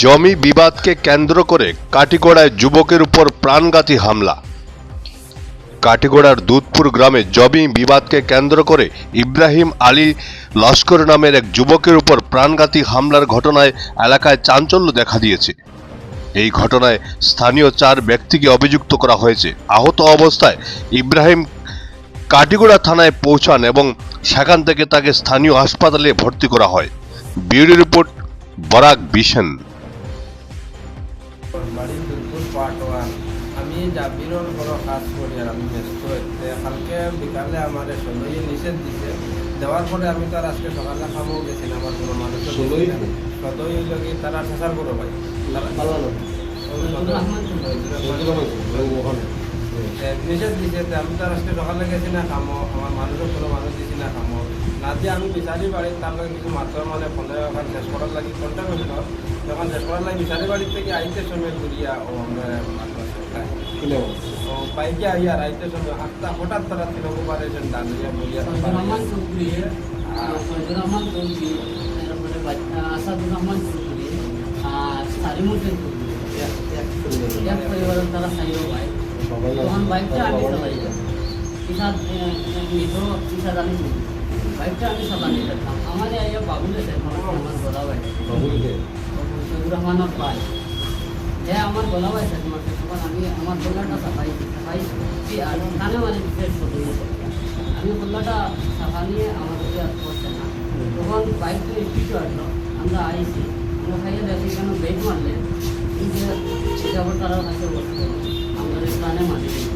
জমি বিবাদকে কেন্দ্র করে কাটিগড়ায় যুবকের উপর প্রাণঘাতী হামলা। কাটিগড়ার দুধপুর গ্রামে জমি বিবাদকে কেন্দ্র করে ইব্রাহিম আলী লস্কর নামের এক যুবকের উপর প্রাণঘাতী হামলার ঘটনায় এলাকায় চাঞ্চল্য দেখা দিয়েছে। এই ঘটনায় স্থানীয় চার ব্যক্তিকে অভিযুক্ত করা হয়েছে। আহত অবস্থায় ইব্রাহিম কাটিগড়া থানায় পৌঁছান এবং সেখান থেকে তাকে স্থানীয় হাসপাতালে ভর্তি করা হয়। বিউরো রিপোর্ট বরাক বিশেন বাড়ি দুপুর পার্ট ওয়ান আমি জাবিরর বড় কাজ করি আর আমি ব্যস্ত কালকে বিকালে আমার ষোলোই নিষেধ দিছে। দেওয়ার পরে আমি তার আজকে সকালে খাব গেছি আমার কোনো মানুষ ষোলোই? সদই লগি তারা ঠেসার করো ভাই তারা নিষেধ দিছে তে আমি তার আজকে সকালে গেছি না খামো আমার মানুষও কোনো মানুষ দিছি না খামো না আমি বিচারি বাড়ি তার লগে কিছু মাত্র মানে ফোনে ওখান শেষ করার লাগি ফোনটা করিল যখন শেষ করার লাগি বিচারি বাড়ির থেকে আইতে সময় ঘুরিয়া ও আমরা তো বাইকে আইয়া আইতে সময় আটটা হঠাৎ তারা তৃণমূল পারেছেন ডান্ডিয়া বলিয়া রহমান চৌধুরী তারপরে বাচ্চা আসাদুর রহমান চৌধুরী আর সারিমুদ্দিন চৌধুরী এক পরিবারের তারা সাইও ভাই। তখন বাইকটা আমি চালাই ইসাদ মৃত ইসাদ আমি বাইকটা আমি চালানি যেতাম আমার আইয়া বাবুলে আমার গলা ভাই ফজল রহমানের ভাই আমার গলা ভাই তখন আমি আমার গলাটা সাফাই সাফাই আর কানে মানে বিশেষ আমি খোলাটা সাফা নিয়ে আর করছে না তখন বাইক তো স্পিড আসলো আমরা আইছি। আমরা খাইয়ে দেখি কেন ব্রেক মারলে। এই সেটাবার তারা কাছে আমাদের প্রাণে মারি দিত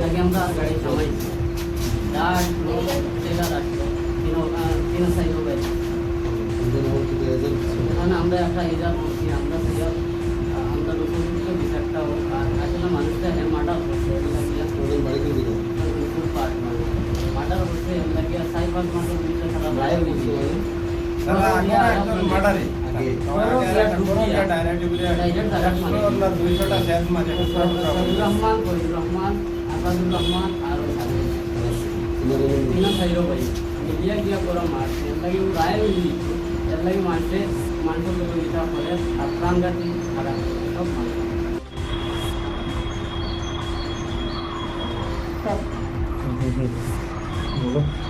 লাগে আমরা গাড়ি থামাইছি আসলো ট্রেলার আসলো তিন সাইড বাইক ওখানে আমরা একটা এজার করছি আমরা সেটা আমরা উপযুক্ত বিচারটা হোক আর আসলে মানুষটা হ্যাঁ মার্ডার করছে মানে। মার্ডার করছে এগুলা গিয়া সাই মার্ডার বিচার তারা রায় হয়েছে তারা আগে একজন মার্ডারে আগে। দুইশোটা সেল মানে ফজলুর রহমান ফজলুর রহমান আসাদুর রহমান আর ওই সাথে তিন সাইডও ভাই মিডিয়া গিয়া পুরো মারছে এর লাগে রায় হয়েছে এর লাগে মারছে মানুষের লোক বিচার করে আর প্রাণঘাতী খারাপ সব মানুষ বলো